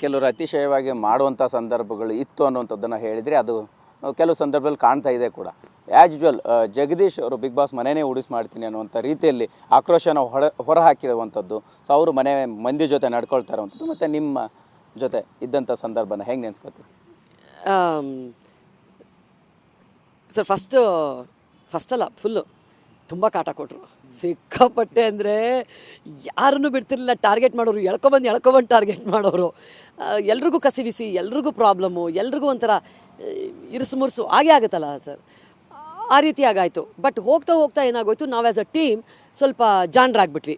ಕೆಲವರು ಅತಿಶಯವಾಗಿ ಮಾಡುವಂಥ ಸಂದರ್ಭಗಳು ಇತ್ತು ಅನ್ನುವಂಥದ್ದನ್ನು ಹೇಳಿದರೆ ಅದು ಕೆಲವು ಸಂದರ್ಭದಲ್ಲಿ ಕಾಣ್ತಾ ಇದೆ ಕೂಡ. ಆ್ಯಸ್ ಯೂಶ್ವಲ್ ಜಗದೀಶ್ ಅವರು ಬಿಗ್ ಬಾಸ್ ಮನೆಯೇ ಉಡಿಸ್ ಮಾಡ್ತೀನಿ ಅನ್ನುವಂಥ ರೀತಿಯಲ್ಲಿ ಆಕ್ರೋಶನ ಹೊರ, ಹೊರಹಾಕಿರುವಂಥದ್ದು. ಸೊ ಅವರು ಮನೆ, ಮಂದಿ ಜೊತೆ ನಡ್ಕೊಳ್ತಾ ಇರುವಂಥದ್ದು ಮತ್ತು ನಿಮ್ಮ ಜೊತೆ ಇದ್ದಂಥ ಸಂದರ್ಭನ ಹೆಂಗೆ ನೆನೆಸ್ಕೊತೀವಿ ಸರ್ ಫಸ್ಟು ಫಸ್ಟಲ್ಲ ಫುಲ್ಲು ತುಂಬ ಕಾಟ ಕೊಟ್ಟರು ಸಿಕ್ಕಾಪಟ್ಟೆ ಅಂದರೆ ಯಾರನ್ನು ಬಿಡ್ತಿರ್ಲಿಲ್ಲ. ಟಾರ್ಗೆಟ್ ಮಾಡೋರು ಎಳ್ಕೊಬಂದು ಎಳ್ಕೊಬಂದು ಟಾರ್ಗೆಟ್ ಮಾಡೋರು. ಎಲ್ರಿಗೂ ಕಸಿವಿಸಿ ಎಲ್ರಿಗೂ ಪ್ರಾಬ್ಲಮ್ಮು ಎಲ್ರಿಗೂ ಒಂಥರ ಇರಿಸು ಮುರುಸು. ಹಾಗೆ ಆಗುತ್ತಲ್ಲ ಸರ್. ಆ ರೀತಿ ಆಗಾಯಿತು. ಬಟ್ ಹೋಗ್ತಾ ಹೋಗ್ತಾ ಏನಾಗೋಯ್ತು, ನಾವು ಆ್ಯಸ್ ಅ ಟೀಮ್ ಸ್ವಲ್ಪ ಜಾಣರಾಗ್ಬಿಟ್ವಿ.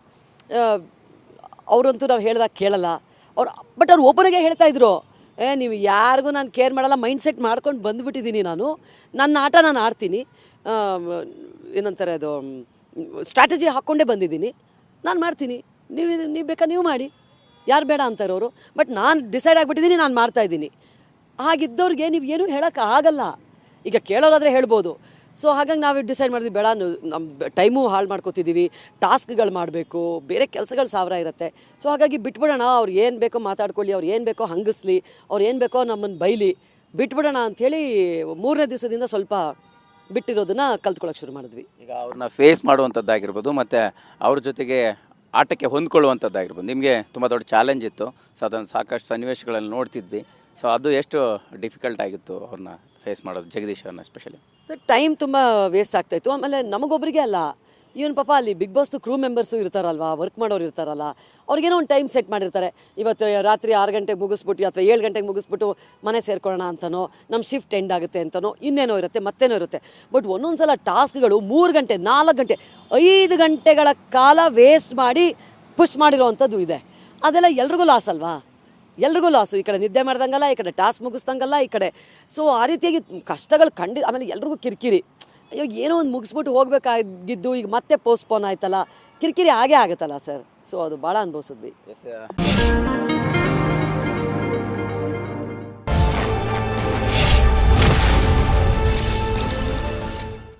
ಅವರಂತೂ ನಾವು ಹೇಳ್ದಾಗ ಕೇಳಲ್ಲ. ಅವ್ರು ಬಟ್ ಅವ್ರು ಓಪನಾಗೆ ಹೇಳ್ತಾ ಇದ್ರು. ಏ, ನೀವು ಯಾರಿಗೂ ನಾನು ಕೇರ್ ಮಾಡಲ್ಲ ಮೈಂಡ್ ಸೆಟ್ ಮಾಡ್ಕೊಂಡು ಬಂದುಬಿಟ್ಟಿದ್ದೀನಿ ನಾನು. ನನ್ನ ಆಟ ನಾನು ಆಡ್ತೀನಿ. ಏನಂತಾರೆ ಅದು ಸ್ಟ್ರಾಟಜಿ ಹಾಕ್ಕೊಂಡೇ ಬಂದಿದ್ದೀನಿ. ನಾನು ಮಾಡ್ತೀನಿ. ನೀವು ನೀವು ಬೇಕಾ, ನೀವು ಮಾಡಿ. ಯಾರು ಬೇಡ ಅಂತಾರವರು ಬಟ್ ನಾನು ಡಿಸೈಡ್ ಆಗಿಬಿಟ್ಟಿದ್ದೀನಿ ನಾನು ಮಾಡ್ತಾಯಿದ್ದೀನಿ ಹಾಗಿದ್ದವ್ರಿಗೆ ನೀವು ಏನೂ ಹೇಳೋಕ್ಕಾಗಲ್ಲ ಈಗ ಕೇಳೋರಾದರೆ ಹೇಳ್ಬೋದು. ಸೊ ಹಾಗಾಗಿ ನಾವು ಡಿಸೈಡ್ ಮಾಡಿದ್ವಿ, ಬೇಡ ನಮ್ಮ ಟೈಮು ಹಾಳು ಮಾಡ್ಕೋತಿದ್ದೀವಿ ಟಾಸ್ಕ್ಗಳು ಮಾಡಬೇಕು, ಬೇರೆ ಕೆಲಸಗಳು ಸಾವಿರ ಇರುತ್ತೆ. ಸೊ ಹಾಗಾಗಿ ಬಿಟ್ಬಿಡೋಣ, ಅವ್ರು ಏನು ಬೇಕೋ ಮಾತಾಡ್ಕೊಳ್ಳಿ, ಅವ್ರು ಏನು ಬೇಕೋ ಹಂಗಿಸ್ಲಿ, ಅವ್ರು ಏನು ಬೇಕೋ ನಮ್ಮನ್ನು ಬೈಲಿ, ಬಿಟ್ಬಿಡೋಣ ಅಂಥೇಳಿ ಮೂರನೇ ದಿವಸದಿಂದ ಸ್ವಲ್ಪ ಬಿಟ್ಟಿರೋದನ್ನ ಕಲ್ತ್ಕೊಳ್ಳೋಕೆ ಶುರು ಮಾಡಿದ್ವಿ. ಈಗ ಅವ್ರನ್ನ ಫೇಸ್ ಮಾಡುವಂಥದ್ದಾಗಿರ್ಬೋದು, ಮತ್ತು ಅವ್ರ ಜೊತೆಗೆ ಆಟಕ್ಕೆ ಹೊಂದ್ಕೊಳ್ಳುವಂಥದ್ದಾಗಿರ್ಬೋದು. ನಿಮಗೆ ತುಂಬ ದೊಡ್ಡ ಚಾಲೆಂಜ್ ಇತ್ತು. ಸೊ ಅದನ್ನು ಸಾಕಷ್ಟು ಸನ್ನಿವೇಶಗಳಲ್ಲಿ ನೋಡ್ತಿದ್ವಿ. ಸೊ ಅದು ಎಷ್ಟು ಡಿಫಿಕಲ್ಟ್ ಆಗಿತ್ತು ಅವ್ರನ್ನ ಫೇಸ್ ಮಾಡೋದು, ಜಗದೀಶ್ ಅವ್ರನ್ನ ಸ್ಪೆಷಲಿ ಸರ್ ಟೈಮ್ ತುಂಬ ವೇಸ್ಟ್ ಆಗ್ತಾಯಿತ್ತು ಆಮೇಲೆ ನಮಗೊಬ್ಬರಿಗೆ ಅಲ್ಲ. ಇವನ್ ಪಾಪ ಅಲ್ಲಿ ಬಿಗ್ ಬಾಸ್ ಕ್ರೂ ಮೆಂಬರ್ಸು ಇರ್ತಾರಲ್ವಾ ವರ್ಕ್ ಮಾಡೋರು ಇರ್ತಾರಲ್ಲ, ಅವ್ರಿಗೇನೋ ಒಂದು ಟೈಮ್ ಸೆಟ್ ಮಾಡಿರ್ತಾರೆ. ಇವತ್ತು ರಾತ್ರಿ ಆರು ಗಂಟೆಗೆ ಮುಗಿಸ್ಬಿಟ್ಟು ಅಥವಾ ಏಳು ಗಂಟೆಗೆ ಮುಗಿಸ್ಬಿಟ್ಟು ಮನೆ ಸೇರ್ಕೊಳ್ಳೋಣ ಅಂತನೋ ನಮ್ಮ ಶಿಫ್ಟ್ ಎಂಡ್ ಆಗುತ್ತೆ ಅಂತನೋ, ಇನ್ನೇನೋ ಇರುತ್ತೆ, ಮತ್ತೇನೋ ಇರುತ್ತೆ. ಬಟ್ ಒಂದೊಂದು ಸಲ ಟಾಸ್ಕ್ಗಳು ಮೂರು ಗಂಟೆ, ನಾಲ್ಕು ಗಂಟೆ, ಐದು ಗಂಟೆಗಳ ಕಾಲ ವೇಸ್ಟ್ ಮಾಡಿ ಪುಷ್ ಮಾಡಿರೋವಂಥದ್ದು ಇದೆ. ಅದೆಲ್ಲ ಎಲ್ರಿಗೂ ಲಾಸ್ ಅಲ್ವಾ? ಎಲ್ರಿಗೂ ಲಾಸು ಈ ಕಡೆ ನಿದ್ದೆ ಮಾಡ್ದಂಗಲ್ಲ, ಈ ಕಡೆ ಟಾಸ್ಕ್ ಮುಗಿಸ್ದಂಗಲ್ಲ, ಈ ಕಡೆ. ಸೊ ಆ ರೀತಿಯಾಗಿ ಕಷ್ಟಗಳು ಖಂಡಿತ ಆಮೇಲೆ ಎಲ್ರಿಗೂ ಕಿರಿಕಿರಿ. ಅಯ್ಯೋ, ಏನೋ ಒಂದು ಮುಗಿಸ್ಬಿಟ್ಟು ಹೋಗ್ಬೇಕಾಗಿದ್ದು, ಈಗ ಮತ್ತೆ ಪೋಸ್ಟ್ಪೋನ್ ಆಯ್ತಲ್ಲ. ಕಿರಿಕಿರಿ ಆಗೇ ಆಗುತ್ತಲ್ಲ ಸರ್ ಸೊ ಅದು ಭಾಳ ಅನುಭವಿಸಿದ್ವಿ.